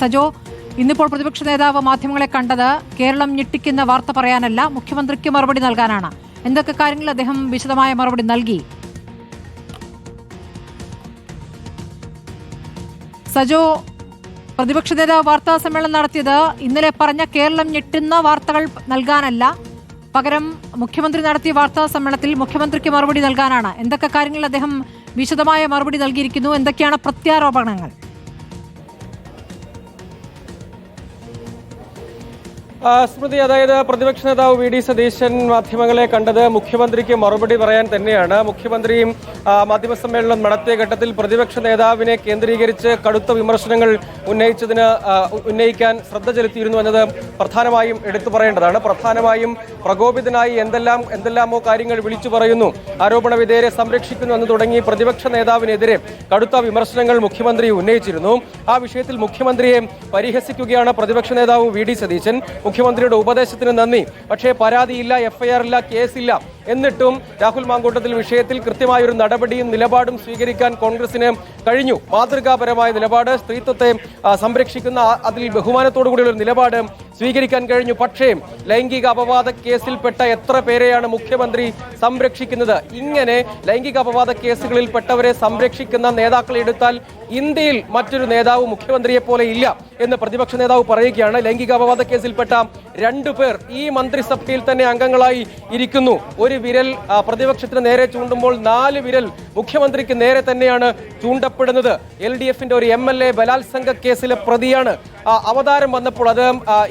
സജോ ഇന്നിപ്പോൾ പ്രതിപക്ഷ നേതാവ് മാധ്യമങ്ങളെ കണ്ടത് കേരളം ഞെട്ടിക്കുന്ന വാർത്ത പറയാനല്ല മുഖ്യമന്ത്രിക്ക് മറുപടി നൽകാനാണ്. എന്തൊക്കെ കാര്യങ്ങൾ അദ്ദേഹം വിശദമായ മറുപടി നൽകി? സജോ പ്രതിപക്ഷ നേതാവ് വാർത്താ സമ്മേളനം നടത്തിയത് ഇന്നലെ പറഞ്ഞ കേരളം ഞെട്ടുന്ന വാർത്തകൾ നൽകാനല്ല പകരം മുഖ്യമന്ത്രി നടത്തിയ വാർത്താ സമ്മേളനത്തിൽ മുഖ്യമന്ത്രിക്ക് മറുപടി നൽകാനാണ്. എന്തൊക്കെ കാര്യങ്ങളിൽ അദ്ദേഹം വിശദമായ മറുപടി നൽകിയിരിക്കുന്നു? എന്തൊക്കെയാണ് പ്രത്യാരോപണങ്ങൾ? സ്മൃതി അതായത് പ്രതിപക്ഷ നേതാവ് വി ഡി സതീശൻ മാധ്യമങ്ങളെ കണ്ടത് മുഖ്യമന്ത്രിക്ക് മറുപടി പറയാൻ തന്നെയാണ്. മുഖ്യമന്ത്രിയും മാധ്യമ സമ്മേളനം നടത്തിയ ഘട്ടത്തിൽ പ്രതിപക്ഷ നേതാവിനെ കേന്ദ്രീകരിച്ച് കടുത്ത വിമർശനങ്ങൾ ഉന്നയിച്ചതിന് ഉന്നയിക്കാൻ ശ്രദ്ധ ചെലുത്തിയിരുന്നു എന്നത് പ്രധാനമായും എടുത്തു പറയേണ്ടതാണ്. പ്രധാനമായും പ്രകോപിതനായി എന്തെല്ലാം എന്തെല്ലാമോ കാര്യങ്ങൾ വിളിച്ചു പറയുന്നു ആരോപണ വിധേയരെ സംരക്ഷിക്കുന്നു എന്ന് തുടങ്ങി പ്രതിപക്ഷ നേതാവിനെതിരെ കടുത്ത വിമർശനങ്ങൾ മുഖ്യമന്ത്രി ഉന്നയിച്ചിരുന്നു. ആ വിഷയത്തിൽ മുഖ്യമന്ത്രിയെ പരിഹസിക്കുകയാണ് പ്രതിപക്ഷ നേതാവ് വി ഡി സതീശൻ. മുഖ്യമന്ത്രിയുടെ ഉപദേശത്തിന് നന്ദി. പക്ഷേ പരാതിയില്ല എഫ്ഐആർ ഇല്ല കേസില്ല. എന്നിട്ടും രാഹുൽ മാങ്കൂട്ടത്തിൽ വിഷയത്തിൽ കൃത്യമായ ഒരു നടപടിയും നിലപാടും സ്വീകരിക്കാൻ കോൺഗ്രസിന് കഴിഞ്ഞു. മാതൃകാപരമായ നിലപാട് സ്ത്രീത്വത്തെ സംരക്ഷിക്കുന്ന അതിൽ ബഹുമാനത്തോടു കൂടിയുള്ള ഒരു നിലപാട് സ്വീകരിക്കാൻ കഴിഞ്ഞു. പക്ഷേ ലൈംഗിക അപവാദ കേസിൽപ്പെട്ട എത്ര പേരെയാണ് മുഖ്യമന്ത്രി സംരക്ഷിക്കുന്നത്? ഇങ്ങനെ ലൈംഗിക അപവാദ കേസുകളിൽ പെട്ടവരെ സംരക്ഷിക്കുന്ന നേതാക്കളെ എടുത്താൽ ഇന്ത്യയിൽ മറ്റൊരു നേതാവ് മുഖ്യമന്ത്രിയെ പോലെ ഇല്ല എന്ന് പ്രതിപക്ഷ നേതാവ് പറയുകയാണ്. ലൈംഗിക അപവാദ കേസിൽപ്പെട്ട രണ്ടു പേർ ഈ മന്ത്രിസഭയിൽ തന്നെ അംഗങ്ങളായി ഇരിക്കുന്നു. ഒരു വിരൽ പ്രതിപക്ഷത്തിന് നേരെ ചൂണ്ടുമ്പോൾ നാല് വിരൽ മുഖ്യമന്ത്രിക്ക് നേരെ തന്നെയാണ് ചൂണ്ടപ്പെടുന്നത്. എൽ ഡി എഫിന്റെ ഒരു എം എൽ എ ബലാത്സംഗ കേസിലെ പ്രതിയാണ് അവതാരം വന്നപ്പോൾ അത്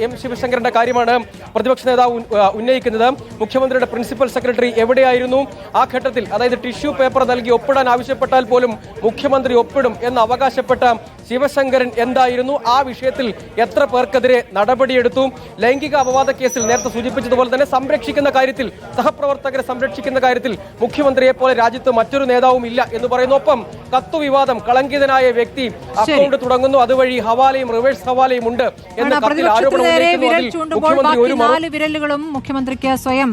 എം ശിവശങ്കറിന്റെ കാര്യമാണ് പ്രതിപക്ഷ നേതാവ് ഉന്നയിക്കുന്നത്. മുഖ്യമന്ത്രിയുടെ പ്രിൻസിപ്പൽ സെക്രട്ടറി എവിടെയായിരുന്നു? ആ ഘട്ടത്തിൽ അതായത് ടിഷ്യൂ പേപ്പർ നൽകി ഒപ്പിടാൻ ആവശ്യപ്പെട്ടാൽ പോലും മുഖ്യമന്ത്രി ഒപ്പിടും എന്ന് അവകാശപ്പെട്ട ശിവശങ്കരൻ എന്തായിരുന്നു? ആ വിഷയത്തിൽ എത്ര പേർക്കെതിരെ നടപടിയെടുത്തു? ലൈംഗിക അപവാദ കേസിൽ നേരത്തെ സൂചിപ്പിച്ചതുപോലെ തന്നെ സംരക്ഷിക്കുന്ന കാര്യത്തിൽ സഹപ്രവർത്തകരെ സംരക്ഷിക്കുന്ന കാര്യത്തിൽ മുഖ്യമന്ത്രിയെ പോലെ രാജ്യത്ത് മറ്റൊരു നേതാവും ഇല്ല എന്ന് പറയുന്നു. ഒപ്പം കത്തു വിവാദം കളങ്കിതനായ വ്യക്തി അക്കൗണ്ട് തുടങ്ങുന്നു. അതുവഴി ഹവാലയും റിവേഴ്സ് ഹവാലയും ഉണ്ട് എന്ന കത്തിൽ ആരോപണം വിരലുകളും മുഖ്യമന്ത്രിക്ക് സ്വയം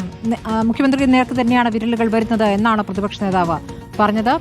മുഖ്യമന്ത്രിക്ക് നേർക്ക് തന്നെയാണ് വിരലുകൾ വരുന്നത് എന്നാണ് പ്രതിപക്ഷ നേതാവ് പറഞ്ഞത്.